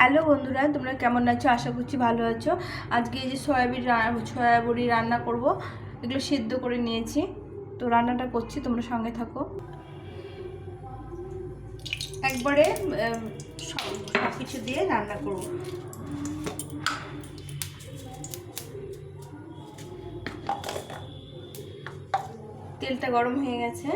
Hello বন্ধুরা, তোমরা কেমন আছো? আশা করছি ভালো আছো। আজকে এই যে সয়াবিন সয়াবড়ি রান্না করব। এগুলো সিদ্ধ করে নিয়েছি। তো রান্নাটা করছি, তোমরা সঙ্গে থাকো। একবারে সব কিছু দিয়ে রান্না করব। তেলটা গরম হয়ে গেছে।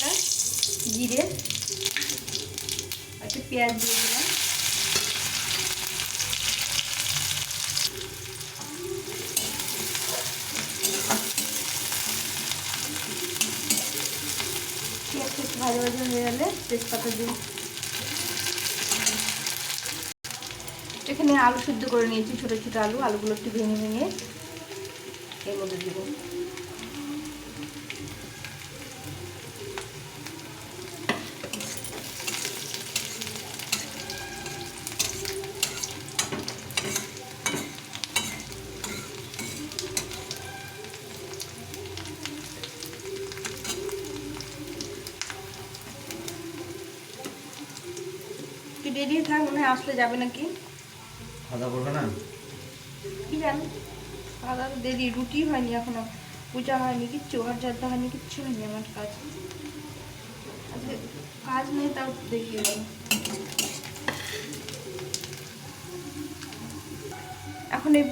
শুকনো জিরে একটা পেঁয়াজ দিয়ে দিলাম। পেঁয়াজটা একটু ভাজা ভাজা হয়ে গেলে তেজপাতা দিন এখানে আলু সিদ্ধ করে নিয়েছি, ছোটো ছোটো আলু, আলুগুলো একটু ভেঙে ভেঙে এর মধ্যে দেবো। একটু দেরি থাক মনে হয় আসলে যাবে নাকি? খাওয়া করবে না? কি জানি খাওয়া তো দেরি রুটি হয়নি এখনও পূজা হয়নি কিচ্ছু ঝাড়তে হয়নি কিচ্ছু হয়নি আমার কাজ। আজকে কাজ নেই তাও গেল। এখন এই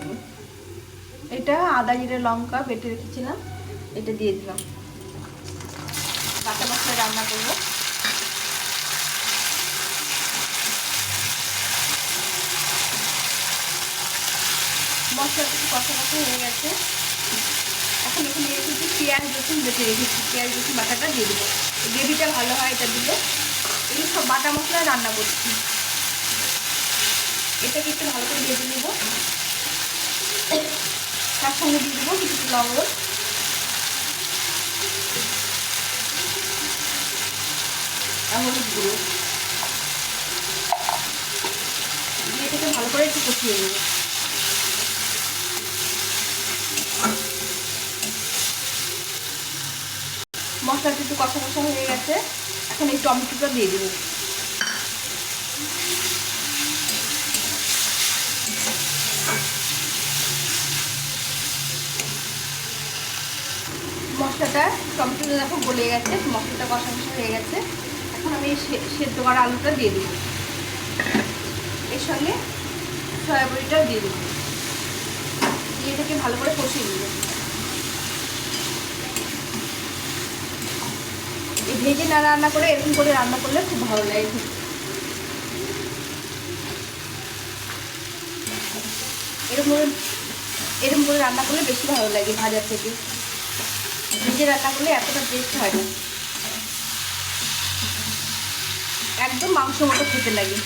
এটা আদা জিরে লঙ্কা বেটে রেখেছিলাম এটা দিয়ে দিলাম। কাঁচা মশলা রান্না করব। মশলা কিছু কষা কষা হয়ে গেছে। এখন এখানে রেখেছি পেঁয়াজ, রসুন বেটে রেখেছি। পেঁয়াজ, রসুন বাটাটা দিয়ে দেবো। গ্রেভিটা ভালো হয় এটা দিলে। এগুলো সব বাটা মশলা রান্না করছি। এটাকে একটু ভালো করে ভেজে নেব। তার সঙ্গে দিয়ে দেবো কিছু লবণ। হলুদ গুঁড়ো। দিয়ে ভালো করে একটু কষিয়ে নেব। মশলাটা একটু কষা কষা হয়ে গেছে। এখন এই টমেটোটা দিয়ে দেবো। মশলাটা, টমেটোটা দেখো গলে গেছে, মশলাটা কষা কষা হয়ে গেছে। এখন আমি সেদ্ধ করা আলুটা দিয়ে দেবো। এর সঙ্গে সয়াবড়িটাও দিয়ে দেবো। দিয়ে এটাকে ভালো করে কষিয়ে নেব। ভেজে না রান্না করে, এরকম করে রান্না করলে খুব ভালো লাগে। এরকম করে এরকম করে রান্না করলে বেশি ভালো লাগে ভাজার থেকে। ভেজে রান্না করলে এতটা টেস্ট হয় না। একদম মাংস মতো খেতে লাগে।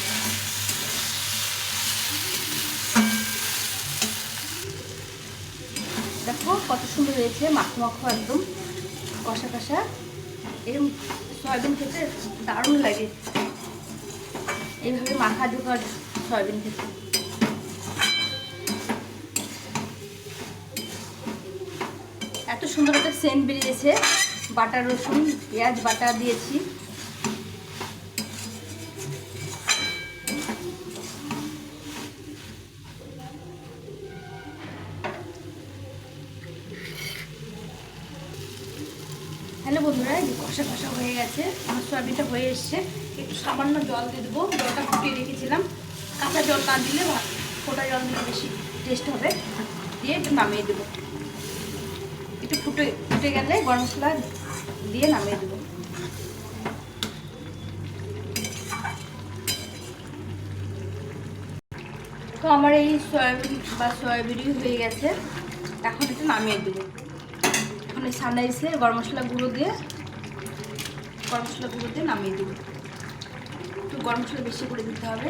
দেখো কত সুন্দর হয়েছে মাখো মাখো একদম কষা কষা। এরকম সয়াবিন খেতে দারুণ লাগে। এইভাবে মাখা ঢোকার সয়াবিন খেতে। এত সুন্দর একটা সেন্ট বেরিয়েছে। বাটার রসুন, পেঁয়াজ বাটা দিয়েছি। হ্যালো বন্ধুরা, এই কষা কষা হয়ে গেছে। আমার সয়াবিনটা হয়ে এসছে। একটু সামান্য জল দিয়ে দেবো। জলটা ফুটিয়ে রেখেছিলাম। কাঁচা জল না দিলে ফোটা জল দিলে বেশি টেস্ট হবে। দিয়ে একটু নামিয়ে দেবো। একটু ফুটে ফুটে গেলে গরম মশলা দিয়ে নামিয়ে দেবো। তো আমার এই সয়াবিন বা সয়াবিনই হয়ে গেছে। এখন একটু নামিয়ে দেবো। মানে ঠান্ডা এসে গরম মশলা গুঁড়ো দিয়ে, গরম মশলা গুঁড়ো দিয়ে নামিয়ে দিব। একটু গরম মশলা বেশি করে দিতে হবে।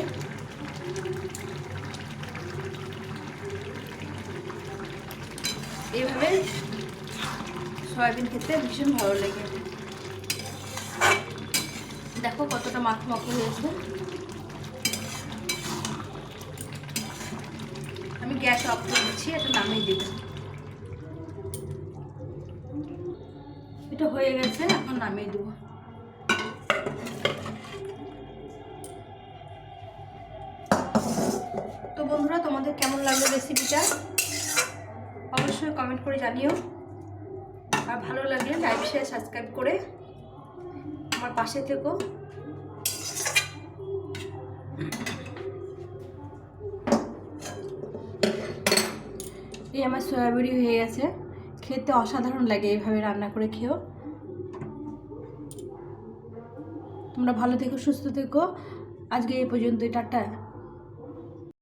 এইভাবে সয়াবিন খেতে ভীষণ ভালো লাগে। দেখো কতটা মাখো মাখ হয়েছে। আমি গ্যাস অফ করে দিচ্ছি, এটা নামিয়ে দেবো। এটা হয়ে গেছে, এখন নামিয়ে দেবো। তো বন্ধুরা, তোমাদের কেমন লাগল রেসিপিটা অবশ্যই কমেন্ট করে জানিও। আর ভালো লাগলে লাইক শেয়ার সাবস্ক্রাইব করে আমার পাশে থেকো। এই আমার সয়াবিড়ি হয়ে গেছে। খেতে অসাধারণ লাগে এইভাবে রান্না করে খেও তোমরা ভালো থেকো সুস্থ থেকো। আজকে এই পর্যন্ত টাটা।